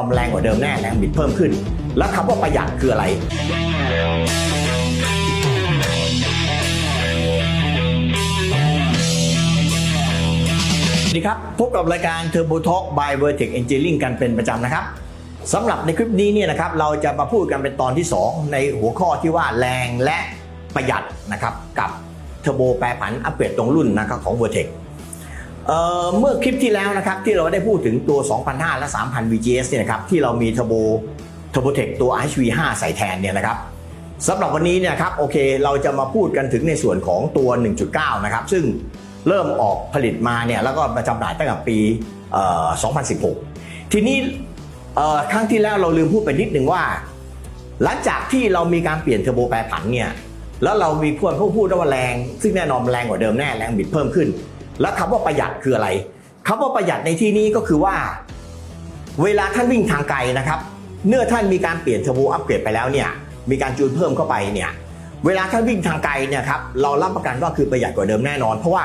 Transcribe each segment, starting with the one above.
ความแรงกว่าเดิมแน่แรงบิดเพิ่มขึ้น แล้วคำว่าประหยัดคืออะไร สวัสดีครับ พบกับรายการ Turbo Talk by Vertex Engineering กันเป็นประจำนะครับสำหรับในคลิปนี้เนี่ยนะครับเราจะมาพูดกันเป็นตอนที่ 2 ในหัวข้อที่ว่าแรงและประหยัดนะครับกับเทอร์โบแปรผันอัปเกรดตรงรุ่นนะครับของ Vertex เมื่อคลิปที่แล้วนะครับที่เราได้พูดถึงตัว 2,500 และ 3,000 VGS เนี่ยนะครับที่เรามีเทอร์โบเทอร์โบเทคตัว HV5 ใส่แทนเนี่ยนะครับสำหรับวันนี้เนี่ยครับโอเคเราจะมาพูดกันถึงในส่วนของตัว 1.9 นะครับ ซึ่งเริ่มออกผลิตมาเนี่ยแล้วก็มาจำหน่ายตั้งแต่ปี 2016 ทีนี้ครั้งที่แล้วเราลืมพูดไปนิดหนึ่งว่า หลังจากที่เรามีการเปลี่ยนเทอร์โบแปรผันเนี่ยแล้วเรามีพวกเขาพูดว่าแรง ซึ่งแน่นอนแรงกว่าเดิมแน่แรงบิดเพิ่มขึ้น แล้วคำว่าประหยัดคืออะไรคำว่าประหยัดในที่นี้ก็คือว่า เวลาท่านวิ่งทางไกลนะครับเมื่อท่านมีการเปลี่ยนเทอร์โบอัปเกรดไปแล้วเนี่ยมีการจูนเพิ่มเข้าไปเนี่ยเวลาท่านวิ่งทางไกลเนี่ยครับเรารับประกันว่าคือประหยัดกว่าเดิมแน่นอน เพราะว่า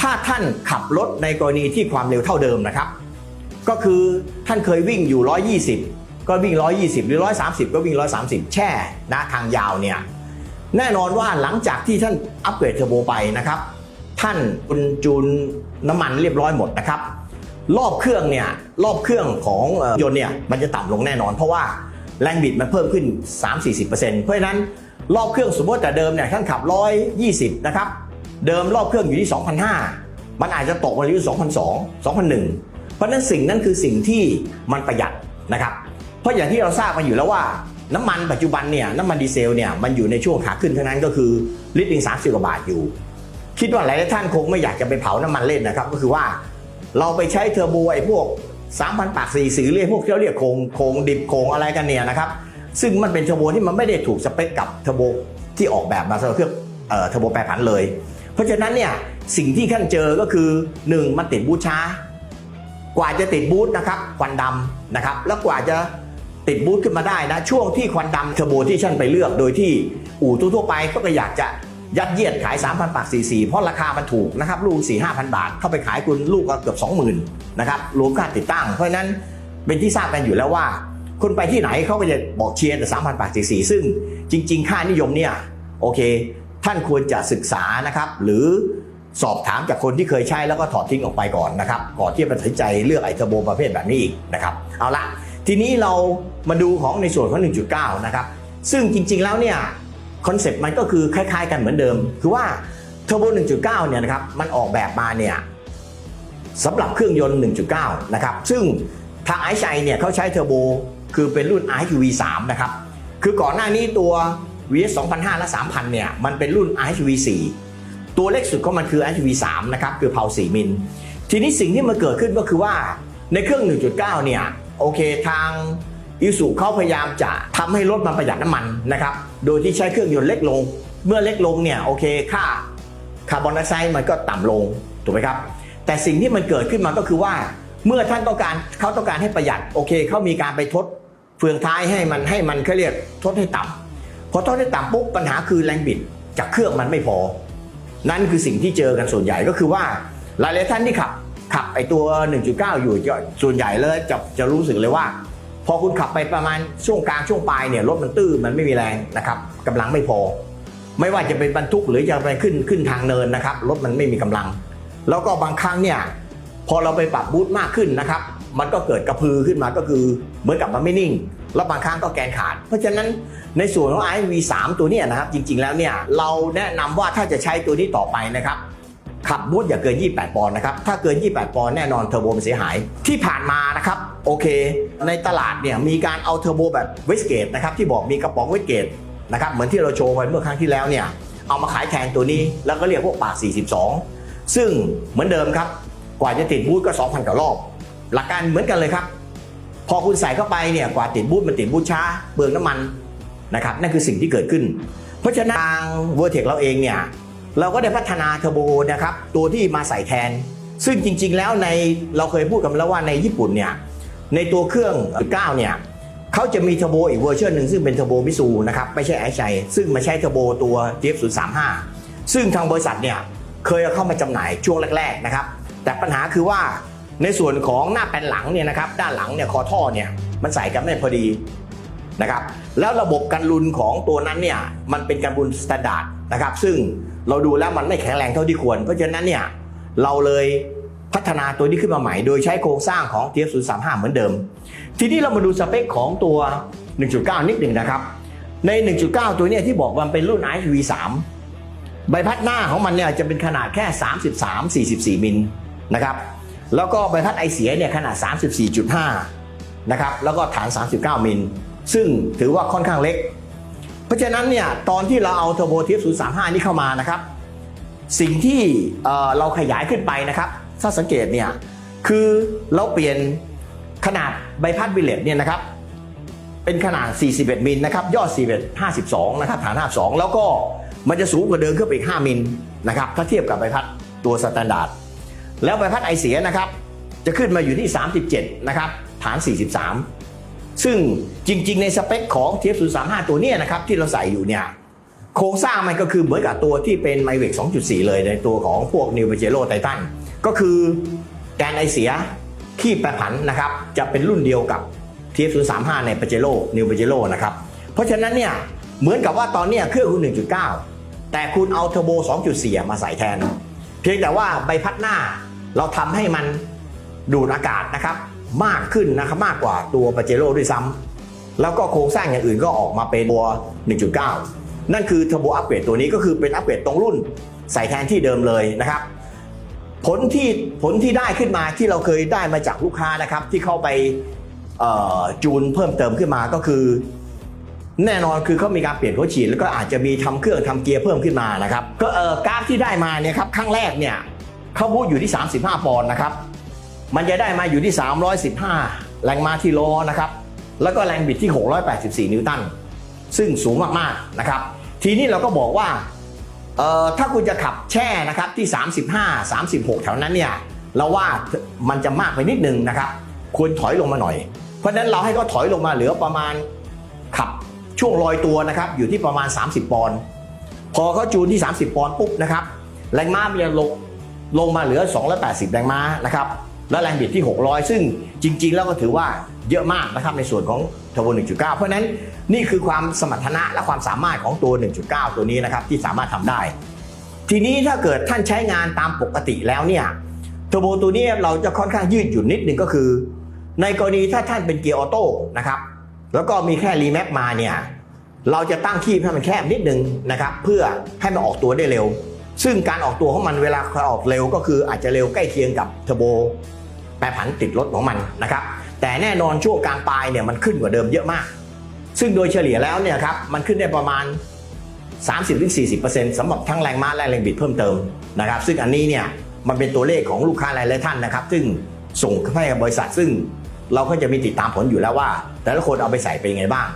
ถ้าท่านขับรถในกรณีที่ความเร็วเท่าเดิมนะครับ ก็คือท่านเคยวิ่งอยู่ 120 ก็วิ่ง 120 หรือ 130 ก็วิ่ง 130 แช่นะทางยาวเนี่ยแน่นอนว่าหลังจากที่ท่านอัปเกรดเทอร์โบไปนะครับ ท่านคุณจูนน้ำมันเรียบร้อยหมดนะครับรอบเครื่องเนี่ยรอบเครื่องของยนต์เนี่ยมันจะต่ำลงแน่นอน เพราะว่าแรงบิดมันเพิ่มขึ้น 3-40%เพราะฉะนั้นรอบเครื่องสมมติแต่เดิมเนี่ยท่านขับ 120 นะครับเดิมรอบเครื่องอยู่ที่2,500มันอาจจะตกมาอยู่ที่2,200 2,001 เพราะนั้นสิ่งนั้นคือสิ่งที่มันประหยัดนะครับ เพราะอย่างที่เราทราบมาอยู่แล้วว่าน้ำมันปัจจุบันเนี่ยน้ำมันดีเซลเนี่ยมันอยู่ในช่วงขาขึ้นเท่านั้นก็คือลิตรหนึ่งสามสิบกว่าบาทอยู่ คิดว่าหลายท่านคงไม่อยากจะไปเผาน้ำมันเล่นนะครับ ก็คือว่าเราไปใช้เทอร์โบไอ้พวก 3,000 ปากสีสีเรียกพวกที่เราเรียกโคงโคงดิบโคงอะไรกันเนี่ยนะครับซึ่งมันเป็นเทอร์โบที่มันไม่ได้ถูกสเปคกับเทอร์โบที่ออกแบบมาสำหรับเครื่องเอ่อเทอร์โบแปรผันเลย เพราะฉะนั้นเนี่ยสิ่งที่ขั้นเจอก็คือ 1 มันติดบูทช้า กว่าจะติดบูทนะครับควันดำนะครับแล้วกว่าจะติดบูทขึ้นมาได้นะช่วงที่ควันดำเทอร์โบที่ฉันไปเลือกโดยที่อู่ทั่วไปก็อยากจะ ยัดเยียดขาย 3,000ปาก44 เพราะราคามันถูกนะครับลูก 4 5 0 0 บาท เข้าไปขายคุณลูกก็เกือบ 20,000นะครับรวมค่าติดตั้ง เพราะนั้นเป็นที่ทราบกันอยู่แล้วว่าคนไปที่ไหนเขาก็จะบอกเชียร์แต่3,000ปาก44 ซึ่งจริง ๆ ค่านิยมเนี่ยโอเค ท่านควรจะศึกษานะครับหรือสอบถามจากคนที่เคยใช้แล้วก็ถอดทิ้งออกไปก่อนนะครับก่อนที่จะตัดสินใจเลือกไอเทอร์โบประเภทแบบนี้อีกนะครับเอาละทีนี้เรามาดูของในส่วนของ 1.9 นะครับซึ่งจริง ๆ แล้วเนี่ย คอนเซปต์มันก็คือคล้ายๆ กันเหมือนเดิม คือว่าเทอร์โบ 1.9 เนี่ยนะครับ มันออกแบบมาเนี่ยสำหรับเครื่องยนต์ 1.9 นะครับ ซึ่งทางไอชัยเนี่ยเขาใช้เทอร์โบ คือเป็นรุ่น iHV3 นะครับ คือก่อนหน้านี้ตัว VS 2005 และ 3000 เนี่ย มันเป็นรุ่น iHV4 ตัวเล็กสุดของมันคือ HV3 นะครับ คือเพา4มิล ทีนี้สิ่งที่มันเกิดขึ้นก็คือว่าในเครื่อง 1.9 เนี่ย โอเคทาง อิสุเขาพยายามจะทำให้รถมันประหยัดน้ำมันนะครับ โดยที่ใช้เครื่องยนต์เล็กลง เมื่อเล็กลงเนี่ยโอเคค่าคาร์บอนไดออกไซด์มันก็ต่ำลงถูกไหมครับ แต่สิ่งที่มันเกิดขึ้นมาก็คือว่า เมื่อท่านต้องการเขาต้องการให้ประหยัดโอเคเขามีการไปทดเฟืองท้ายให้มันให้มันเขาเรียกทดให้ต่ำพอทดให้ต่ำปุ๊บปัญหาคือแรงบิดจากเครื่องมันไม่พอ นั่นคือสิ่งที่เจอกันส่วนใหญ่ก็คือว่าหลายๆท่านที่ขับขับไอตัว 1.9 อยู่ส่วนใหญ่เลยจะจะรู้สึกเลยว่า พอคุณขับไปประมาณช่วงกลางช่วงปลายเนี่ยรถมันตื้อมันไม่มีแรงนะครับกำลังไม่พอ ไม่ว่าจะเป็นบรรทุกหรือจะไปขึ้นขึ้นทางเนินนะครับรถมันไม่มีกำลัง แล้วก็บางครั้งเนี่ยพอเราไปปรับบูทมากขึ้นนะครับ มันก็เกิดกระพือขึ้นมาก็คือเหมือนกับมันไม่นิ่ง แล้วบางครั้งก็แกนขาด เพราะฉะนั้นในส่วนของ iV3 ตัวนี้นะครับจริงๆแล้วเนี่ยเราแนะนำว่าถ้าจะใช้ตัวนี้ต่อไปนะครับ ขับบูทอย่าเกิน 28 ปอนด์นะครับ ถ้าเกิน 28 ปอนด์แน่นอนเทอร์โบมันเสียหาย ที่ผ่านมานะครับ โอเค ในตลาดเนี่ยมีการเอาเทอร์โบแบบเวสเกตนะครับที่บอกมีกระป๋องเวสเกตนะครับ เหมือนที่เราโชว์ไปเมื่อครั้งที่แล้วเนี่ย เอามาขายแทนตัวนี้ แล้วก็เรียกพวกปาก 42 ซึ่งเหมือนเดิมครับ กว่าจะติดบูทก็ 2,000กว่ารอบ หลักการเหมือนกันเลยครับ พอคุณใส่เข้าไปเนี่ย กว่าติดบูทมันติดบูทช้าเบืองน้ำมันนะครับ นั่นคือสิ่งที่เกิดขึ้น เพราะฉะนั้นทางเวอร์เทคเราเองเนี่ย เราก็ได้พัฒนาเทอร์โบนะครับตัวที่มาใส่แทน ซึ่งจริง ๆ แล้วในเราเคยพูดกันมาแล้วว่าในญี่ปุ่นเนี่ยในตัวเครื่อง 9 เนี่ยเขาจะมีเทอร์โบอีกเวอร์ชันหนึ่งซึ่งเป็นเทอร์โบมิซูนะครับไม่ใช่ไอชัยซึ่งมาใช้เทอร์โบตัว TF035 ซึ่งทางบริษัทเนี่ยเคยเข้ามาจำหน่ายช่วงแรกๆนะครับแต่ปัญหาคือว่าในส่วนของหน้าแปลนหลังเนี่ยนะครับด้านหลังเนี่ยคอท่อเนี่ยมันใส่กันได้พอดี นะครับแล้วระบบกันรุนของตัวนั้นเนี่ยมันเป็นกันรุนสแตนดาร์ดนะครับซึ่งเราดูแล้วมันไม่แข็งแรงเท่าที่ควร เพราะฉะนั้นเนี่ยเราเลยพัฒนาตัวนี้ขึ้นมาใหม่ โดยใช้โครงสร้างของ TF035 เหมือนเดิม ทีนี้เรามาดูสเปคของตัว 1.9 นิดหนึ่งนะครับ ใน 1.9 ตัวเนี้ที่บอกว่ามันเป็นรุ่น IV3 ใบพัดหน้าของมันเนี่ยจะเป็นขนาดแค่ 33 44 มิลนะครับแล้วก็ใบพัดไอเสียเนี่ยขนาด 34.5 นะครับแล้วก็ฐาน 39 มิล ซึ่งถือว่าค่อนข้างเล็ก เพราะฉะนั้นเนี่ยตอนที่เราเอาเทอร์โบทีฟ035 นี่เข้ามานะครับ สิ่งที่เราขยายขึ้นไปนะครับ ถ้าสังเกตเนี่ยคือเราเปลี่ยนขนาดใบพัดบิเลตเนี่ยนะครับเป็นขนาด 41 มิลนะครับยอด41 52 นะครับฐาน 52 แล้วก็มันจะสูงกว่าเดิมขึ้นไปอีก 5 มิลนะครับถ้าเทียบกับใบพัดตัวสแตนดาร์ดแล้วใบพัดไอเสียนะครับจะขึ้นมาอยู่ที่ 37 นะครับฐาน 43 ซึ่งจริง ๆ ในสเปคของ TF035 ตัวนี้นะครับที่เราใส่อยู่เนี่ยโครงสร้างมันก็คือเหมือนกับตัวที่เป็น m y v e c 2.4 เลยในตัวของพวก New p a j e r o Titan ก็คือแกนไอเสียขี้แปรผันนะครับจะเป็นรุ่นเดียวกับ TF035 ใน p a j e r o New p a j e r o นะครับเพราะฉะนั้นเนี่ยเหมือนกับว่าตอนเนี้ยเครื่องคุณ 1.9 แต่คุณเอาเทอร์โบ 2.4 มาใส่แทน เพียงแต่ว่าใบพัดหน้าเราทำให้มันดูดอากาศนะครับ มากขึ้นนะครับมากกว่าตัวปาเจโร่ด้วยซ้ำแล้วก็โครงสร้างอย่างอื่นก็ออกมาเป็นตัว 1.9 นั่นคือเทอร์โบอัปเกรดตัวนี้ก็คือเป็นอัปเกรดตรงรุ่นใส่แทนที่เดิมเลยนะครับ ผลที่ผลที่ได้ขึ้นมาที่เราเคยได้มาจากลูกค้านะครับ ที่เข้าไปจูนเพิ่มเติมขึ้นมาก็คือ แน่นอนคือเขามีการเปลี่ยนหัวฉีดแล้วก็อาจจะมีทำเครื่องทำเกียร์เพิ่มขึ้นมานะครับ ก็เออกราฟที่ได้มาเนี่ยครับครั้งแรกเนี่ยเขาพูดอยู่ที่ 35 ปอนด์นะครับ มันจะได้มาอยู่ที่ 315 แรงม้าที่ล้อนะครับ แล้วก็แรงบิดที่ 684 นิวตัน ซึ่งสูงมากๆนะครับ ทีนี้เราก็บอกว่าถ้าคุณจะขับแช่นะครับที่ 35 36 แถวนั้นเนี่ยเราว่ามันจะมากไปนิดนึงนะครับควรถอยลงมาหน่อย เพราะฉะนั้นเราให้เขาถอยลงมาเหลือประมาณขับช่วงลอยตัวนะครับอยู่ที่ประมาณ 30 ปอนด์พอเขาจูนที่ 30 ปอนด์ปุ๊บนะครับแรงม้ามันจะลงลงมาเหลือ 280 แรงม้านะครับ และแรงบิดที่ 600 ซึ่งจริง ๆ แล้วก็ถือว่าเยอะมากนะครับในส่วนของเทอร์โบ1.9 เพราะฉะนั้นนี่คือความสมรรถนะและความสามารถของตัว 1.9 ตัวนี้นะครับที่สามารถทำได้ ทีนี้ถ้าเกิดท่านใช้งานตามปกติแล้วเนี่ยเทอร์โบตัวนี้เราจะค่อนข้างยืดหยุ่นนิดนึงก็คือ ในกรณีถ้าท่านเป็นเกียร์ออโต้นะครับแล้วก็มีแค่รีแมปมาเนี่ยเราจะตั้งคีบให้มันแคบนิดนึงนะครับเพื่อให้มันออกตัวได้เร็ว ซึ่งการออกตัวของมันเวลาออกเร็วก็คืออาจจะเร็วใกล้เคียงกับเทอร์โบ แปรผันติดรถของมันนะครับ แต่แน่นอนช่วงกลางปลายเนี่ยมันขึ้นกว่าเดิมเยอะมาก ซึ่งโดยเฉลี่ยแล้วเนี่ยครับมันขึ้นได้ประมาณ 30-40%สำหรับทั้งแรงม้าและแรงบิดเพิ่มเติมนะครับ ซึ่งอันนี้เนี่ยมันเป็นตัวเลขของลูกค้าหลายๆท่านนะครับ ซึ่งส่งให้กับบริษัทซึ่งเราก็จะมีติดตามผลอยู่แล้วว่า แต่ละคนเอาไปใส่เป็นยังไงบ้าง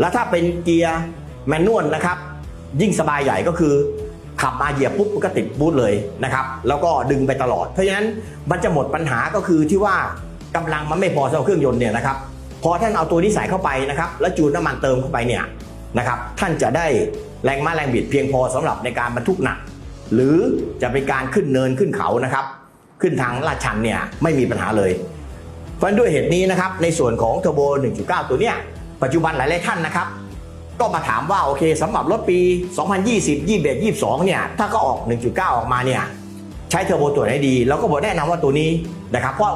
แล้วถ้าเป็นเกียร์แมนนวลนะครับ ยิ่งสบายใหญ่ก็คือ ขับมาเหยียบปุ๊บมันก็ติดบูทเลยนะครับ แล้วก็ดึงไปตลอด เพราะฉะนั้นมันจะหมดปัญหาก็คือที่ว่ากำลังมันไม่พอสำหรับเครื่องยนต์เนี่ยนะครับพอท่านเอาตัวนี้ใส่เข้าไปนะครับแล้วจูนน้ำมันเติมเข้าไปเนี่ยนะครับท่านจะได้แรงม้าแรงบิดเพียงพอสำหรับในการบรรทุกหนัก หรือจะเป็นการขึ้นเนินขึ้นเขานะครับ ขึ้นทางลาดชันเนี่ยไม่มีปัญหาเลย เพราะด้วยเหตุนี้นะครับในส่วนของเทอร์โบ 1.9 ตัวเนี้ยปัจจุบันหลายๆท่านนะครับ ก็มาถามว่าโอเคสำหรับรถปี 2020 21 22 เนี่ย ถ้าก็ออก 1.9 ออกมาเนี่ย ใช้เทอร์โบตัวไหนดี เราก็บอกแนะนำว่าตัวนี้นะครับ เพราะ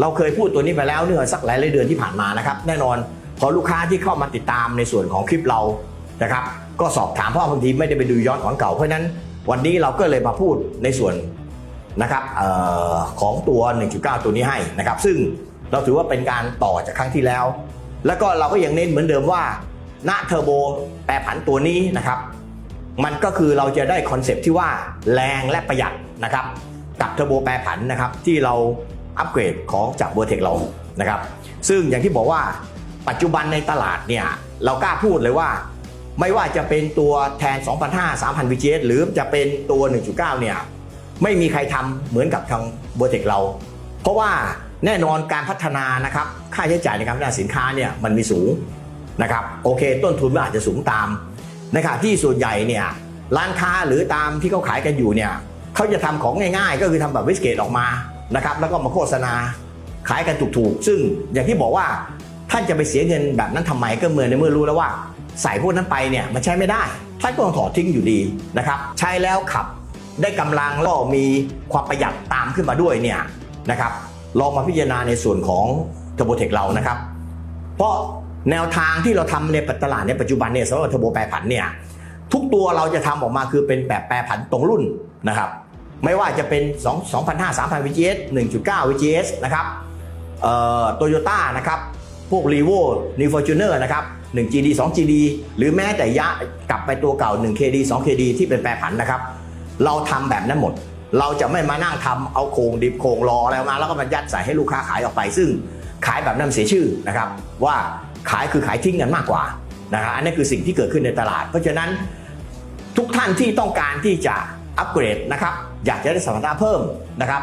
เราเคยพูดตัวนี้ไปแล้วเนื่อสักหลายเดือนที่ผ่านมานะครับ แน่นอนพอลูกค้าที่เข้ามาติดตามในส่วนของคลิปเรานะครับ ก็สอบถามเพราะบางทีไม่ได้ไปดูย้อนของเก่าเพราะนั้น วันนี้เราก็เลยมาพูดในส่วนนะครับออของตัว 1.9 ตัวนี้ให้นะครับ ซึ่งเราถือว่าเป็นการต่อจากครั้งที่แล้ว แล้วก็เราก็ยังเน้นเหมือนเดิมว่า ณเทอร์โบแปรผันตัวนี้นะครับ มันก็คือเราจะได้คอนเซปต์ที่ว่าแรงและประหยัดนะครับ กับเทอร์โบแปรผันนะครับที่เราอัปเกรดของจากเบอร์เทคเรานะครับ ซึ่งอย่างที่บอกว่าปัจจุบันในตลาดเนี่ยเรากล้าพูดเลยว่า ไม่ว่าจะเป็นตัวแทน 2,500 3,000 VGS หรือจะเป็นตัว 1.9 เนี่ยไม่มีใครทำเหมือนกับทางเบอร์เทคเรา เพราะว่าแน่นอนการพัฒนานะครับค่าใช้จ่ายในการพัฒนาสินค้าเนี่ยมันมีสูง นะครับโอเค ต้นทุนมันอาจจะสูงตามนะครับที่ส่วนใหญ่เนี่ยร้านค้าหรือตามที่เขาขายกันอยู่เนี่ยเขาจะทำของง่ายๆ ก็คือทำแบบวิสเกตออกมานะครับแล้วก็มาโฆษณาขายกันถูกๆ ซึ่งอย่างที่บอกว่าท่านจะไปเสียเงินแบบนั้นทำไมก็เมื่อในเมื่อรู้แล้วว่า ใส่พวกนั้นไปเนี่ยมันใช้ไม่ได้ ท่านก็ต้องถอดทิ้งอยู่ดีนะครับใช้แล้วขับได้กำลังแล้วมีความประหยัดตามขึ้นมาด้วยเนี่ยนะครับลองมาพิจารณาในส่วนของเทอร์โบเทคเรานะครับ เพราะ แนวทางที่เราทำในตลาดในปัจจุบันเนี่ยสำหรับเทอร์โบแปรผันเนี่ยทุกตัวเราจะทำออกมาคือเป็นแบบแปรผันตรงรุ่นนะครับไม่ว่าจะเป็น 2 2 5 3 0 0 VGS 1.9 VGS นะครับเอ่อโตโยต้านะครับพวก r e v o n e w Fortuner นะครับ 1GD 2GD หรือแม้แต่ยะกลับไปตัวเก่า 1KD 2KD ที่เป็นแปรผันนะครับ เราทำแบบนั้นหมด เราจะไม่มานั่งทำเอาโครงดิบโครงรออะไรมา แล้วก็มายัดใส่ให้ลูกค้าขายออกไป ซึ่งขายแบบนั้นเสียชื่อนะครับว่า ขายคือขายทิ้งกันมากกว่านะครับอันนี้คือสิ่งที่เกิดขึ้นในตลาด เพราะฉะนั้นทุกท่านที่ต้องการที่จะอัปเกรดนะครับอยากจะได้สมรรถนะเพิ่มนะครับ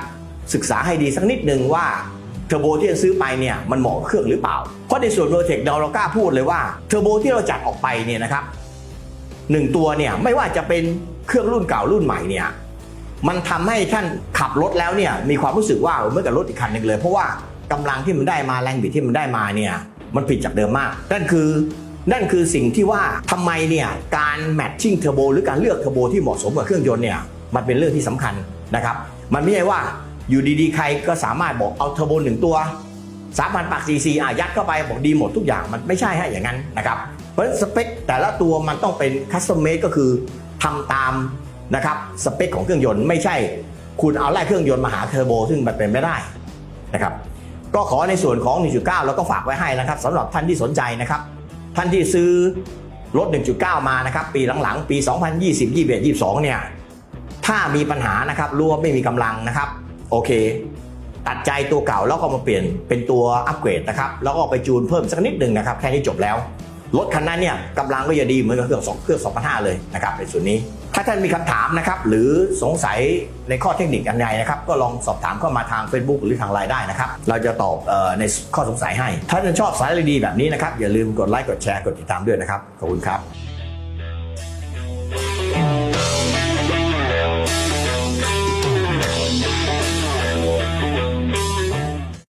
ศึกษาให้ดีสักนิดหนึ่งว่าเทอร์โบที่จะซื้อไปเนี่ยมันเหมาะกับเครื่องหรือเปล่า เพราะในส่วนโรเทคเราเรากล้าพูดเลยว่าเทอร์โบที่เราจัดออกไปเนี่ยนะครับหนึ่งตัวเนี่ยไม่ว่าจะเป็นเครื่องรุ่นเก่ารุ่นใหม่เนี่ยมันทำให้ท่านขับรถแล้วเนี่ยมีความรู้สึกว่าเหมื่อนกับรถอีกคันหนึ่งเลย เพราะว่ากำลังที่มันได้มาแรงบิดที่มันได้มาเนี่ย มันผิดจากเดิมมาก นั่นคือนั่นคือสิ่งที่ว่าทำไมเนี่ยการแมทชิ่งเทอร์โบหรือการเลือกเทอร์โบที่เหมาะสมกับเครื่องยนต์เนี่ยมันเป็นเรื่องที่สำคัญนะครับมันไม่ใช่ว่าอยู่ดีๆ ใครก็สามารถบอกเอาเทอร์โบหนึ่งตัว3,000ปากซีซีอะยัดเข้าไปบอกดีหมดทุกอย่างมันไม่ใช่ให้อย่างนั้นนะครับเพราะสเปคแต่ละตัวมันต้องเป็นคัสตอมเมดก็คือทำตามนะครับสเปคของเครื่องยนต์ไม่ใช่ คุณเอาไล่เครื่องยนต์มาหาเทอร์โบซึ่งมันเป็นไม่ได้นะครับ ก็ขอในส่วนของ 1.9 แล้วก็ฝากไว้ให้นะครับสำหรับท่านที่สนใจนะครับ ท่านที่ซื้อรถ 1.9 มานะครับ ปีหลังๆ ปี 2020 21 22 เนี่ย ถ้ามีปัญหานะครับรู้ว่าไม่มีกำลังนะครับ โอเค ตัดใจตัวเก่าแล้วก็มาเปลี่ยนเป็นตัวอัปเกรดนะครับ แล้วก็ไปจูนเพิ่มสักนิดหนึ่งนะครับ แค่นี้จบแล้ว รถคันนั้นเนี่ยกำลังก็จะดีเหมือนกับเครื่องสองเครื่องสองพันห้าเลยนะครับในส่วนนี้ ถ้าท่านมีคำถามนะครับหรือสงสัยในข้อเทคนิคอันใดนะครับก็ลองสอบถามเข้ามาทาง Facebook หรือทางไลน์ได้นะครับเราจะตอบออในข้อสงสัยให้ ถ้าท่านชอบสาระดีแบบนี้นะครับอย่าลืมกดไลค์กดแชร์กดติดตามด้วยนะครับขอบคุณครับ